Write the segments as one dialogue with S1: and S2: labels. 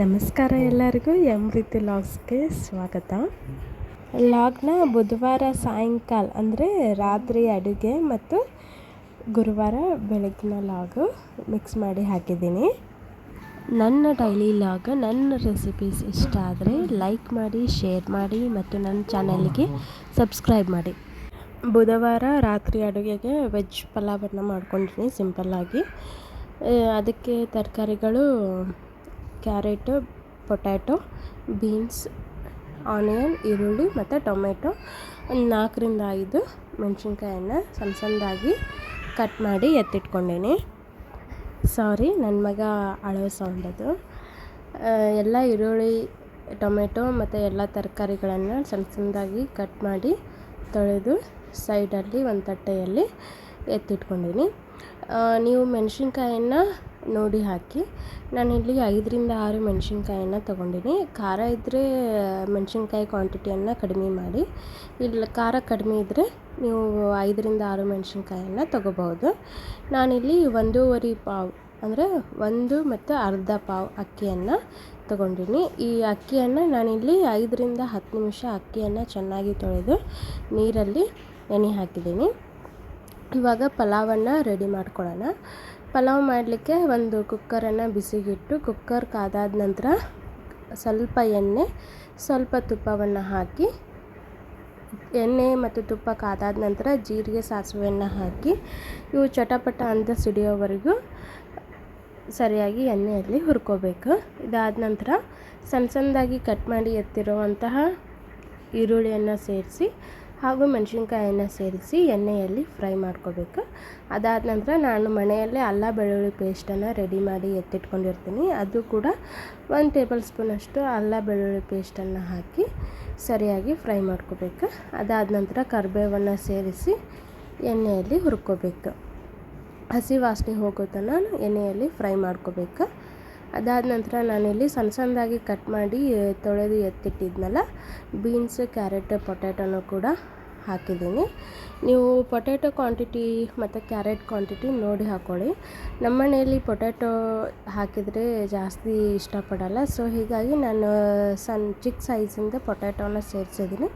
S1: ನಮಸ್ಕಾರ ಎಲ್ಲರಿಗೂ ರೀತಿ ಲಾಗ್ಸ್ಗೆ ಸ್ವಾಗತ. ಲಾಗ್ನ ಬುಧವಾರ ಸಾಯಂಕಾಲ, ಅಂದರೆ ರಾತ್ರಿ ಅಡುಗೆ ಮತ್ತು ಗುರುವಾರ ಬೆಳಗಿನ ಲಾಗು ಮಿಕ್ಸ್ ಮಾಡಿ ಹಾಕಿದ್ದೀನಿ. ನನ್ನ ಡೈಲಿ ಲಾಗ್, ನನ್ನ ರೆಸಿಪೀಸ್ ಇಷ್ಟ ಆದರೆ ಲೈಕ್ ಮಾಡಿ ಶೇರ್ ಮಾಡಿ ಮತ್ತು ನನ್ನ ಚಾನಲ್ಗೆ ಸಬ್ಸ್ಕ್ರೈಬ್ ಮಾಡಿ. ಬುಧವಾರ ರಾತ್ರಿ ಅಡುಗೆಗೆ ವೆಜ್ ಪಲಾವನ್ನು ಮಾಡ್ಕೊಂಡಿದ್ದೀನಿ ಸಿಂಪಲ್ಲಾಗಿ ಅದಕ್ಕೆ ತರಕಾರಿಗಳು ಕ್ಯಾರೆಟು, ಪೊಟ್ಯಾಟೊ, ಬೀನ್ಸ್, ಆನಿಯನ್, ಈರುಳ್ಳಿ ಮತ್ತು ಟೊಮೆಟೊ. ಒಂದು ನಾಲ್ಕರಿಂದ ಐದು ಮೆಣಸಿನ್ಕಾಯನ್ನು ಸಣ್ಣ ಸಣ್ಣದಾಗಿ ಕಟ್ ಮಾಡಿ ಎತ್ತಿಟ್ಕೊಂಡೀನಿ. ಸಾರಿ ನನ್ನ ಮಗ ಅಳೋ ಸೌಂಡ್ ಅದು ಎಲ್ಲ ಈರುಳ್ಳಿ, ಟೊಮೆಟೊ ಮತ್ತು ಎಲ್ಲ ತರಕಾರಿಗಳನ್ನು ಸಣ್ಣ ಸಣ್ಣದಾಗಿ ಕಟ್ ಮಾಡಿ ತೊಳೆದು ಸೈಡಲ್ಲಿ ಒಂದು ತಟ್ಟೆಯಲ್ಲಿ ಎತ್ತಿಟ್ಕೊಂಡೀನಿ. ನೀವು ಮೆಣಸಿನ್ಕಾಯನ್ನು ನೋಡಿ ಹಾಕಿ. ನಾನಿಲ್ಲಿ ಐದರಿಂದ ಆರು ಮೆಣಸಿನ್ಕಾಯನ್ನು ತೊಗೊಂಡಿನಿ. ಖಾರ ಇದ್ದರೆ ಮೆಣಸಿನ್ಕಾಯಿ ಕ್ವಾಂಟಿಟಿಯನ್ನು ಕಡಿಮೆ ಮಾಡಿ. ಇಲ್ಲ, ಖಾರ ಕಡಿಮೆ ಇದ್ದರೆ ನೀವು ಐದರಿಂದ ಆರು ಮೆಣಸಿನ್ಕಾಯನ್ನು ತೊಗೋಬೋದು ನಾನಿಲ್ಲಿ ಒಂದೂವರೆ ಪಾವ್, ಅಂದರೆ ಒಂದು ಮತ್ತು ಅರ್ಧ ಪಾವ್ ಅಕ್ಕಿಯನ್ನು ತೊಗೊಂಡಿನಿ. ಈ ಅಕ್ಕಿಯನ್ನು ನಾನಿಲ್ಲಿ ಐದರಿಂದ ಹತ್ತು ನಿಮಿಷ ಅಕ್ಕಿಯನ್ನು ಚೆನ್ನಾಗಿ ತೊಳೆದು ನೀರಲ್ಲಿ ನೆನೆ ಹಾಕಿದ್ದೀನಿ ಇವಾಗ ಪಲಾವನ್ನು ರೆಡಿ ಮಾಡ್ಕೊಳ್ಳೋಣ. ಪಲಾವ್ ಮಾಡಲಿಕ್ಕೆ ಒಂದು ಕುಕ್ಕರನ್ನು ಬಿಸಿಗಿಟ್ಟು ಕುಕ್ಕರ್ ಕಾದಾದ ನಂತರ ಸ್ವಲ್ಪ ಎಣ್ಣೆ, ಸ್ವಲ್ಪ ತುಪ್ಪವನ್ನು ಹಾಕಿ, ಎಣ್ಣೆ ಮತ್ತು ತುಪ್ಪ ಕಾದಾದ ನಂತರ ಜೀರಿಗೆ, ಸಾಸಿವೆಯನ್ನು ಹಾಕಿ, ಇವು ಚಟಪಟ ಅಂತ ಸಿಡಿಯೋವರೆಗೂ ಸರಿಯಾಗಿ ಎಣ್ಣೆಯಲ್ಲಿ ಹುರ್ಕೋಬೇಕು. ಇದಾದ ನಂತರ ಸಣ್ಣ ಸಣ್ಣದಾಗಿ ಕಟ್ ಮಾಡಿ ಎತ್ತಿರುವಂತಹ ಈರುಳ್ಳಿಯನ್ನು ಸೇರಿಸಿ ಹಾಗೂ ಮೆಣಸಿನ್ಕಾಯನ್ನು ಸೇರಿಸಿ ಎಣ್ಣೆಯಲ್ಲಿ ಫ್ರೈ ಮಾಡ್ಕೋಬೇಕು. ಅದಾದ ನಂತರ ನಾನು ಮನೆಯಲ್ಲೇ ಅಲ್ಲ ಬೆಳ್ಳುಳ್ಳಿ ಪೇಸ್ಟನ್ನು ರೆಡಿ ಮಾಡಿ ಎತ್ತಿಟ್ಕೊಂಡಿರ್ತೀನಿ. ಅದು ಕೂಡ ಒಂದು ಟೇಬಲ್ ಸ್ಪೂನಷ್ಟು ಅಲ್ಲ ಬೆಳ್ಳುಳ್ಳಿ ಪೇಸ್ಟನ್ನು ಹಾಕಿ ಸರಿಯಾಗಿ ಫ್ರೈ ಮಾಡ್ಕೋಬೇಕು. ಅದಾದ ನಂತರ ಕರಿಬೇವನ್ನು ಸೇರಿಸಿ ಎಣ್ಣೆಯಲ್ಲಿ ಹುರ್ಕೋಬೇಕು. ಹಸಿ ವಾಸನೆ ಹೋಗೋ ತನಕ ಎಣ್ಣೆಯಲ್ಲಿ ಫ್ರೈ ಮಾಡ್ಕೋಬೇಕು. ಅದಾದ ನಂತರ ನಾನಿಲ್ಲಿ ಸಣ್ಣ ಸಣ್ಣದಾಗಿ ಕಟ್ ಮಾಡಿ ತೊಳೆದು ಎತ್ತಿಟ್ಟಿದ್ನಲ್ಲ ಬೀನ್ಸ್ ಕ್ಯಾರೆಟ್ ಪೊಟ್ಯಾಟೋನು ಕೂಡ. ಹಾಕಿದ್ದೀನಿ. ನೀವು ಪೊಟ್ಯಾಟೊ ಕ್ವಾಂಟಿಟಿ ಮತ್ತು ಕ್ಯಾರೆಟ್ ಕ್ವಾಂಟಿಟಿ ನೋಡಿ ಹಾಕ್ಕೊಳ್ಳಿ ನಮ್ಮ ಮನೆಯಲ್ಲಿ ಪೊಟ್ಯಾಟೊ ಹಾಕಿದರೆ ಜಾಸ್ತಿ ಇಷ್ಟಪಡಲ್ಲ. ಸೊ, ಹೀಗಾಗಿ ನಾನು ಸಣ್ಣ ಚಿಕ್ಕ ಸೈಜಿಂದ ಪೊಟ್ಯಾಟೊನ ಸೇರಿಸಿದ್ದೀನಿ.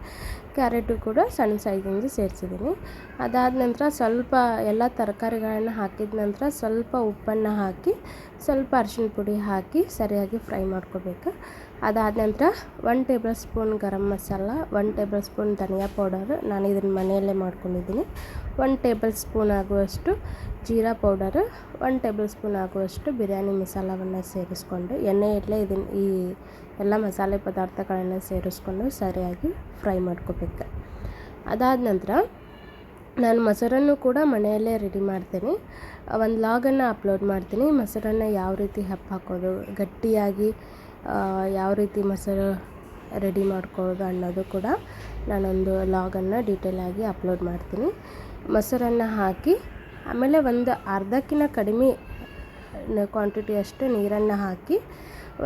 S1: ಕ್ಯಾರೆಟು ಕೂಡ ಸಣ್ಣ ಸೈಜಿಂದ ಸೇರಿಸಿದ್ದೀನಿ. ಅದಾದ ನಂತರ ಸ್ವಲ್ಪ ಎಲ್ಲ ತರಕಾರಿಗಳನ್ನು ಹಾಕಿದ ನಂತರ ಸ್ವಲ್ಪ ಉಪ್ಪನ್ನು ಹಾಕಿ, ಸ್ವಲ್ಪ ಅರಿಶಿನ ಪುಡಿ ಹಾಕಿ ಸರಿಯಾಗಿ ಫ್ರೈ ಮಾಡ್ಕೋಬೇಕು. ಅದಾದ ನಂತರ one table spoon garam masala one table spoon dhaniya powder ನಾನು ಇದನ್ನು ಮನೆಯಲ್ಲೇ ಮಾಡ್ಕೊಂಡಿದ್ದೀನಿ. ಒನ್ ಟೇಬಲ್ ಸ್ಪೂನ್ ಆಗುವಷ್ಟು jeera powder one table spoon ಆಗುವಷ್ಟು ಬಿರಿಯಾನಿ ಮಸಾಲವನ್ನು ಸೇರಿಸ್ಕೊಂಡು, ಎಣ್ಣೆಯಲ್ಲೇ ಇದನ್ನು ಈ ಎಲ್ಲ ಮಸಾಲೆ ಪದಾರ್ಥಗಳನ್ನು ಸೇರಿಸ್ಕೊಂಡು ಸರಿಯಾಗಿ ಫ್ರೈ ಮಾಡ್ಕೋಬೇಕು. ಅದಾದ ನಂತರ ನಾನು ಮೊಸರನ್ನು ಕೂಡ ಮನೆಯಲ್ಲೇ ರೆಡಿ ಮಾಡ್ತೀನಿ. ಒಂದು ಲಾಗನ್ನು ಅಪ್ಲೋಡ್ ಮಾಡ್ತೀನಿ. ಮೊಸರನ್ನು ಯಾವ ರೀತಿ ಹಪ್ಪು ಹಾಕೋದು ಗಟ್ಟಿಯಾಗಿ ಯಾವ ರೀತಿ ಮೊಸರು ರೆಡಿ ಮಾಡ್ಕೊಳ್ಳೋದು ಅನ್ನೋದು ಕೂಡ ನಾನೊಂದು ಲಾಗನ್ನು ಡೀಟೇಲಾಗಿ ಅಪ್ಲೋಡ್ ಮಾಡ್ತೀನಿ. ಮೊಸರನ್ನು ಹಾಕಿ ಆಮೇಲೆ ಒಂದು ಅರ್ಧಕ್ಕಿಂತ ಕಡಿಮೆ ಕ್ವಾಂಟಿಟಿ ಅಷ್ಟು ನೀರನ್ನು ಹಾಕಿ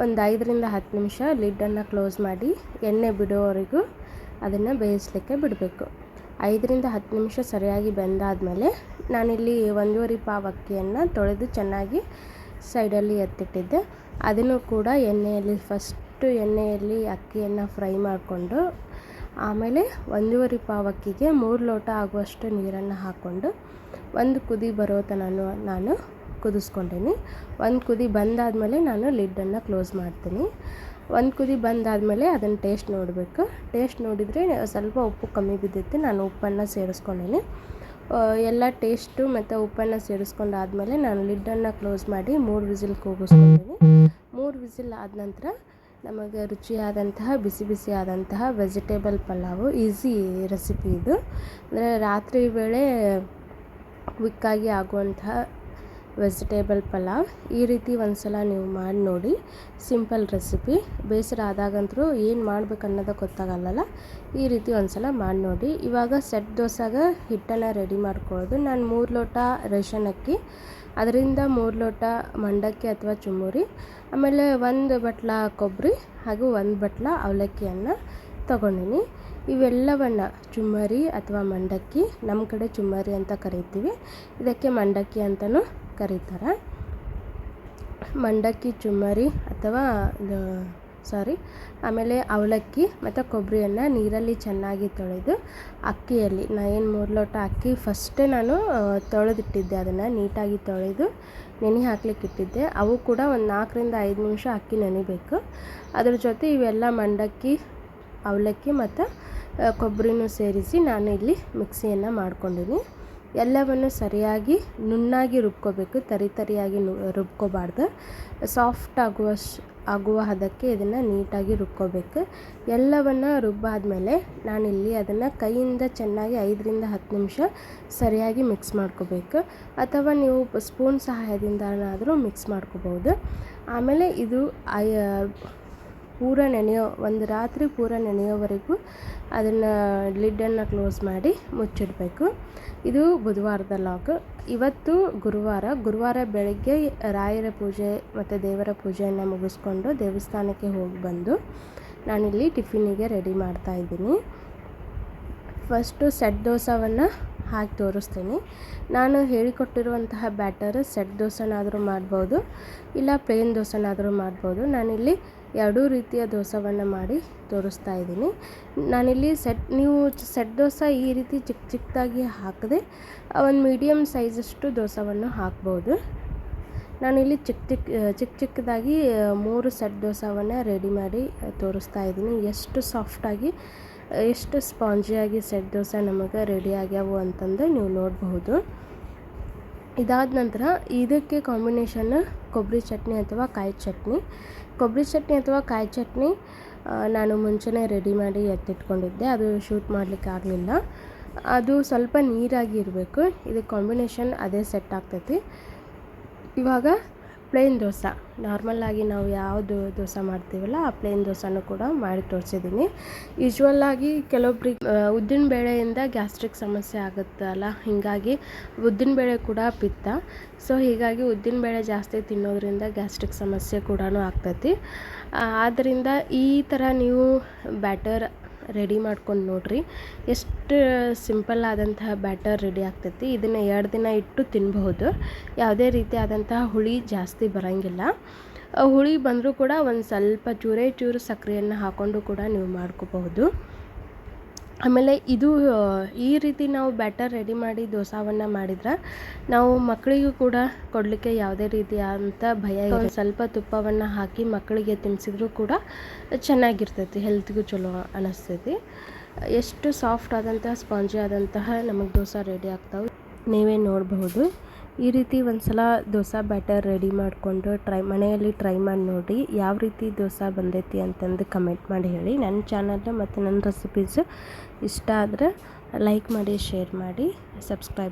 S1: ಒಂದು ಐದರಿಂದ ಹತ್ತು ನಿಮಿಷ ಲಿಡ್ಡನ್ನು ಕ್ಲೋಸ್ ಮಾಡಿ ಎಣ್ಣೆ ಬಿಡೋವರೆಗೂ ಅದನ್ನು ಬೇಯಿಸಲಿಕ್ಕೆ ಬಿಡಬೇಕು. ಐದರಿಂದ ಹತ್ತು ನಿಮಿಷ ಸರಿಯಾಗಿ ಬೆಂದಾದಮೇಲೆ ನಾನಿಲ್ಲಿ ಒಂದೂವರೆ ಪಾವ್ ಅಕ್ಕಿಯನ್ನು ತೊಳೆದು ಚೆನ್ನಾಗಿ ಸೈಡಲ್ಲಿ ಎತ್ತಿಟ್ಟಿದ್ದೆ. ಅದನ್ನು ಕೂಡ ಎಣ್ಣೆಯಲ್ಲಿ ಫಸ್ಟು ಎಣ್ಣೆಯಲ್ಲಿ ಅಕ್ಕಿಯನ್ನು ಫ್ರೈ ಮಾಡಿಕೊಂಡು ಆಮೇಲೆ ಒಂದೂವರೆ ಪಾವ್ ಅಕ್ಕಿಗೆ ಮೂರು ಲೋಟ ಆಗುವಷ್ಟು ನೀರನ್ನು ಹಾಕ್ಕೊಂಡು ಒಂದು ಕುದಿ ಬರೋ ತನಕ ನಾನು ಕುದಿಸ್ಕೊಂಡೀನಿ. ಒಂದು ಕುದಿ ಬಂದಾದಮೇಲೆ ನಾನು ಲಿಡ್ಡನ್ನು ಕ್ಲೋಸ್ ಮಾಡ್ತೀನಿ. ಒಂದು ಕುದಿ ಬಂದಾದಮೇಲೆ ಅದನ್ನು ಟೇಸ್ಟ್ ನೋಡಬೇಕು. ಟೇಸ್ಟ್ ನೋಡಿದರೆ ಸ್ವಲ್ಪ ಉಪ್ಪು ಕಮ್ಮಿ ಬಿದ್ದಿತ್ತು, ನಾನು ಉಪ್ಪನ್ನು ಸೇರಿಸ್ಕೊಂಡೀನಿ. ಎಲ್ಲ ಟೇಸ್ಟು ಮತ್ತು ಉಪ್ಪನ್ನು ಸೇರಿಸ್ಕೊಂಡಾದ್ಮೇಲೆ ನಾನು ಲಿಡ್ಡನ್ನು ಕ್ಲೋಸ್ ಮಾಡಿ ಮೂರು ವಿಸಿಲ್ ಕೂಗಿಸ್ಕೊಂಡಿನಿ. ಮೂರು ವಿಸಿಲ್ ಆದ ನಂತರ ನಮಗೆ ರುಚಿಯಾದಂತಹ, ಬಿಸಿ ಬಿಸಿಯಾದಂತಹ ವೆಜಿಟೇಬಲ್ ಪಲಾವು ಈಸಿ ರೆಸಿಪಿ ಇದು. ಅಂದರೆ ರಾತ್ರಿ ವೇಳೆ ಕ್ವಿಕ್ಕಾಗಿ ಆಗುವಂತಹ ವೆಜಿಟೇಬಲ್ ಪಲಾವ್. ಈ ರೀತಿ ಒಂದು ಸಲ ನೀವು ಮಾಡಿ ನೋಡಿ. Simple recipe. ಬೇಸರ ಆದಾಗಂತೂ ಏನು ಮಾಡ್ಬೇಕು ಅನ್ನೋದು ಗೊತ್ತಾಗಲ್ಲಲ್ಲ? ಈ ರೀತಿ ಒಂದು ಸಲ ಮಾಡಿ ನೋಡಿ. ಇವಾಗ ಸೆಟ್ ದೋಸಾಗ ಹಿಟ್ಟನ್ನು ರೆಡಿ ಮಾಡ್ಕೊಳ್ಳೋದು. ನಾನು ಮೂರು ಲೋಟ ರೇಷನ್ ಅಕ್ಕಿ, ಅದರಿಂದ ಮೂರು ಲೋಟ ಮಂಡಕ್ಕಿ ಅಥವಾ ಚುಮ್ಮುರಿ ಆಮೇಲೆ ಒಂದು ಬಟ್ಲ ಕೊಬ್ಬರಿ ಹಾಗೂ ಒಂದು ಬಟ್ಲ ಅವಲಕ್ಕಿಯನ್ನು ತಗೊಂಡಿನಿ. ಇವೆಲ್ಲವನ್ನು ಚುಮ್ಮರಿ ಅಥವಾ ಮಂಡಕ್ಕಿ ನಮ್ಮ ಕಡೆ ಚುಮ್ಮರಿ ಅಂತ ಕರಿತೀವಿ. ಇದಕ್ಕೆ ಮಂಡಕ್ಕಿ ಅಂತಲೂ ಕರೀತಾರೆ. ಮಂಡಕ್ಕಿ, ಚುಮ್ಮರಿ ಅಥವಾ ಸಾರಿ ಆಮೇಲೆ ಅವಲಕ್ಕಿ ಮತ್ತು ಕೊಬ್ಬರಿಯನ್ನು ನೀರಲ್ಲಿ ಚೆನ್ನಾಗಿ ತೊಳೆದು ಅಕ್ಕಿಯಲ್ಲಿ, ನಾ ಏನು ಮೂರು ಲೋಟ ಅಕ್ಕಿ ಫಸ್ಟೇ ನಾನು ತೊಳೆದಿಟ್ಟಿದ್ದೆ. ಅದನ್ನು ನೀಟಾಗಿ ತೊಳೆದು ನೆನೆ ಹಾಕ್ಲಿಕ್ಕೆ ಇಟ್ಟಿದ್ದೆ. ಅವು ಕೂಡ ಒಂದು ನಾಲ್ಕರಿಂದ ಐದು ನಿಮಿಷ ಅಕ್ಕಿ ನೆನಿಬೇಕು. ಅದ್ರ ಜೊತೆ ಇವೆಲ್ಲ ಮಂಡಕ್ಕಿ, ಅವಲಕ್ಕಿ ಮತ್ತು ಕೊಬ್ಬರಿನೂ ಸೇರಿಸಿ ನಾನು ಇಲ್ಲಿ ಮಿಕ್ಸಿಯನ್ನು ಮಾಡ್ಕೊಂಡಿನಿ. ಎಲ್ಲವನ್ನು ಸರಿಯಾಗಿ ನುಣ್ಣಾಗಿ ರುಬ್ಕೋಬೇಕು, ತರಿ ತರಿಯಾಗಿ ನು, ರುಬ್ಕೋಬಾರ್ದು. ಸಾಫ್ಟ್ ಆಗುವ ಆಗುವ ಹದಕ್ಕೆ ಇದನ್ನು ನೀಟಾಗಿ ರುಬ್ಕೋಬೇಕು. ಎಲ್ಲವನ್ನು ರುಬ್ಬಾದಮೇಲೆ ನಾನಿಲ್ಲಿ ಅದನ್ನು ಕೈಯಿಂದ ಚೆನ್ನಾಗಿ ಐದರಿಂದ ಹತ್ತು ನಿಮಿಷ ಸರಿಯಾಗಿ ಮಿಕ್ಸ್ ಮಾಡ್ಕೋಬೇಕು. ಅಥವಾ ನೀವು ಸ್ಪೂನ್ ಸಹಾಯದಿಂದನಾದರೂ ಮಿಕ್ಸ್ ಮಾಡ್ಕೋಬೋದು ಆಮೇಲೆ ಇದು ಪೂರ ನೆನೆಯೋ, ಒಂದು ರಾತ್ರಿ ಪೂರ ನೆನೆಯೋವರೆಗೂ ಅದನ್ನು ಲಿಡ್ಡನ್ನು ಕ್ಲೋಸ್ ಮಾಡಿ ಮುಚ್ಚಿಡಬೇಕು. ಇದು ಬುಧವಾರದ ಲಾಗ್. ಇವತ್ತು ಗುರುವಾರ ಗುರುವಾರ ಬೆಳಗ್ಗೆ ರಾಯರ ಪೂಜೆ ಮತ್ತು ದೇವರ ಪೂಜೆಯನ್ನು ಮುಗಿಸ್ಕೊಂಡು ದೇವಸ್ಥಾನಕ್ಕೆ ಹೋಗಿ ಬಂದು ನಾನಿಲ್ಲಿ ಟಿಫಿನಿಗೆ ರೆಡಿ ಮಾಡ್ತಾ ಇದ್ದೀನಿ. ಫಸ್ಟು ಸೆಟ್ ದೋಸವನ್ನು ಹಾಕಿ ತೋರಿಸ್ತೀನಿ. ನಾನು ಹೇಳಿಕೊಟ್ಟಿರುವಂತಹ ಬ್ಯಾಟರ್ ಸೆಟ್ ದೋಸೆನಾದರೂ ಮಾಡ್ಬೋದು, ಇಲ್ಲ ಪ್ಲೇನ್ ದೋಸೆನಾದರೂ ಮಾಡ್ಬೋದು. ನಾನಿಲ್ಲಿ ಎರಡೂ ರೀತಿಯ ದೋಸವನ್ನು ಮಾಡಿ ತೋರಿಸ್ತಾ ಇದ್ದೀನಿ. ನಾನಿಲ್ಲಿ ಸೆಟ್, ನೀವು ಸೆಟ್ ದೋಸೆ ಈ ರೀತಿ ಚಿಕ್ಕ ಚಿಕ್ಕದಾಗಿ ಹಾಕದೆ ಒಂದು ಮೀಡಿಯಮ್ ಸೈಜಷ್ಟು ದೋಸವನ್ನು ಹಾಕ್ಬೋದು. ನಾನಿಲ್ಲಿ ಚಿಕ್ಕ ಚಿಕ್ಕ ಚಿಕ್ಕ ಚಿಕ್ಕದಾಗಿ ಮೂರು ಸೆಟ್ ದೋಸವನ್ನು ರೆಡಿ ಮಾಡಿ ತೋರಿಸ್ತಾ ಇದ್ದೀನಿ. ಎಷ್ಟು ಸಾಫ್ಟಾಗಿ, ಎಷ್ಟು ಸ್ಪಾಂಜಿಯಾಗಿ ಸೆಟ್ ದೋಸೆ ನಮಗೆ ರೆಡಿ ಆಗ್ಯಾವು ಅಂತಂದು ನೀವು ನೋಡಬಹುದು. ಇದಾದ ನಂತರ ಇದಕ್ಕೆ ಕಾಂಬಿನೇಷನ್ ಕೊಬ್ಬರಿ ಚಟ್ನಿ ಅಥವಾ ಕಾಯಿ ಚಟ್ನಿ. ಕೊಬ್ಬರಿ ಚಟ್ನಿ ಅಥವಾ ಕಾಯಿ ಚಟ್ನಿ ನಾನು ಮುಂಚೆನೇ ರೆಡಿ ಮಾಡಿ ಎತ್ತಿಟ್ಕೊಂಡಿದ್ದೆ. ಅದು ಶೂಟ್ ಮಾಡಲಿಕ್ಕೆ ಆಗಲಿಲ್ಲ. ಅದು ಸ್ವಲ್ಪ ನೀರಾಗಿ ಇರಬೇಕು ಇದು ಕಾಂಬಿನೇಷನ್ ಅದೇ ಸೆಟ್ ಆಗ್ತೈತಿ. ಇವಾಗ ಪ್ಲೇನ್ ದೋಸೆ. ನಾರ್ಮಲ್ಲಾಗಿ ನಾವು ಯಾವುದು ದೋಸೆ ಮಾಡ್ತೀವಲ್ಲ, ಆ ಪ್ಲೇನ್ ದೋಸೆನೂ ಕೂಡ ಮಾಡಿ ತೋರಿಸಿದ್ದೀನಿ. ಯೂಶ್ವಲ್ಲಾಗಿ ಕೆಲವೊಬ್ಬರಿಗೆ ಉದ್ದಿನ ಬೇಳೆಯಿಂದ ಗ್ಯಾಸ್ಟ್ರಿಕ್ ಸಮಸ್ಯೆ ಆಗುತ್ತಲ್ಲ ಹೀಗಾಗಿ ಉದ್ದಿನ ಬೇಳೆ ಕೂಡ ಪಿತ್ತ ಸೊ ಹೀಗಾಗಿ ಉದ್ದಿನ ಬೇಳೆ ಜಾಸ್ತಿ ತಿನ್ನೋದ್ರಿಂದ ಗ್ಯಾಸ್ಟ್ರಿಕ್ ಸಮಸ್ಯೆ ಕೂಡ ಆಗ್ತೈತಿ. ಆದ್ದರಿಂದ ಈ ಥರ ನೀವು ಬ್ಯಾಟರ್ ರೆಡಿ ಮಾಡ್ಕೊಂಡು ನೋಡ್ರಿ. ಎಷ್ಟು ಸಿಂಪಲ್ ಆದಂತಹ ಬ್ಯಾಟರ್ ರೆಡಿ ಆಗ್ತೈತಿ. ಇದನ್ನು ಎರಡು ದಿನ ಇಟ್ಟು ತಿನ್ನಬಹುದು ಯಾವುದೇ ರೀತಿ ಆದಂತಹ ಹುಳಿ ಜಾಸ್ತಿ ಬರೋಂಗಿಲ್ಲ. ಹುಳಿ ಬಂದರೂ ಕೂಡ ಒಂದು ಸ್ವಲ್ಪ ಚೂರೇ ಚೂರು ಸಕ್ಕರೆಯನ್ನು ಹಾಕ್ಕೊಂಡು ಕೂಡ ನೀವು ಮಾಡ್ಕೋಬಹುದು. ಆಮೇಲೆ ಇದು ಈ ರೀತಿ ನಾವು ಬ್ಯಾಟರ್ ರೆಡಿ ಮಾಡಿ ದೋಸಾವನ್ನು ಮಾಡಿದ್ರೆ ನಾವು ಮಕ್ಕಳಿಗೂ ಕೂಡ ಕೊಡಲಿಕ್ಕೆ ಯಾವುದೇ ರೀತಿಯಾದಂಥ ಭಯ ಇಲ್ಲ ಸ್ವಲ್ಪ ತುಪ್ಪವನ್ನು ಹಾಕಿ ಮಕ್ಕಳಿಗೆ ತಿನ್ನಿಸಿದ್ರು ಕೂಡ ಚೆನ್ನಾಗಿರ್ತೈತಿ, ಹೆಲ್ತ್ಗೂ ಚಲೋ ಅನ್ನಿಸ್ತೈತಿ ಎಷ್ಟು ಸಾಫ್ಟ್ ಆದಂತಹ, ಸ್ಪಾಂಜಿ ಆದಂತಹ ನಮಗೆ ದೋಸೆ ರೆಡಿ ಆಗ್ತಾವೆ. ನೀವೇ ನೋಡಬಹುದು. ಈ ರೀತಿ ಒಂದು ಸಲ ದೋಸೆ ಬ್ಯಾಟರ್ ರೆಡಿ ಮಾಡಿಕೊಂಡು ಟ್ರೈ ಮನೆಯಲ್ಲಿ ಟ್ರೈ ಮಾಡಿ ನೋಡಿ ಯಾವ ರೀತಿ ದೋಸೆ ಬಂದೈತಿ ಅಂತಂದು ಕಮೆಂಟ್ ಮಾಡಿ ಹೇಳಿ. ನನ್ನ ಚಾನಲ್ ಮತ್ತು ನನ್ನ ರೆಸಿಪೀಸು ಇಷ್ಟ ಆದರೆ ಲೈಕ್ ಮಾಡಿ ಶೇರ್ ಮಾಡಿ ಸಬ್ಸ್ಕ್ರೈಬ್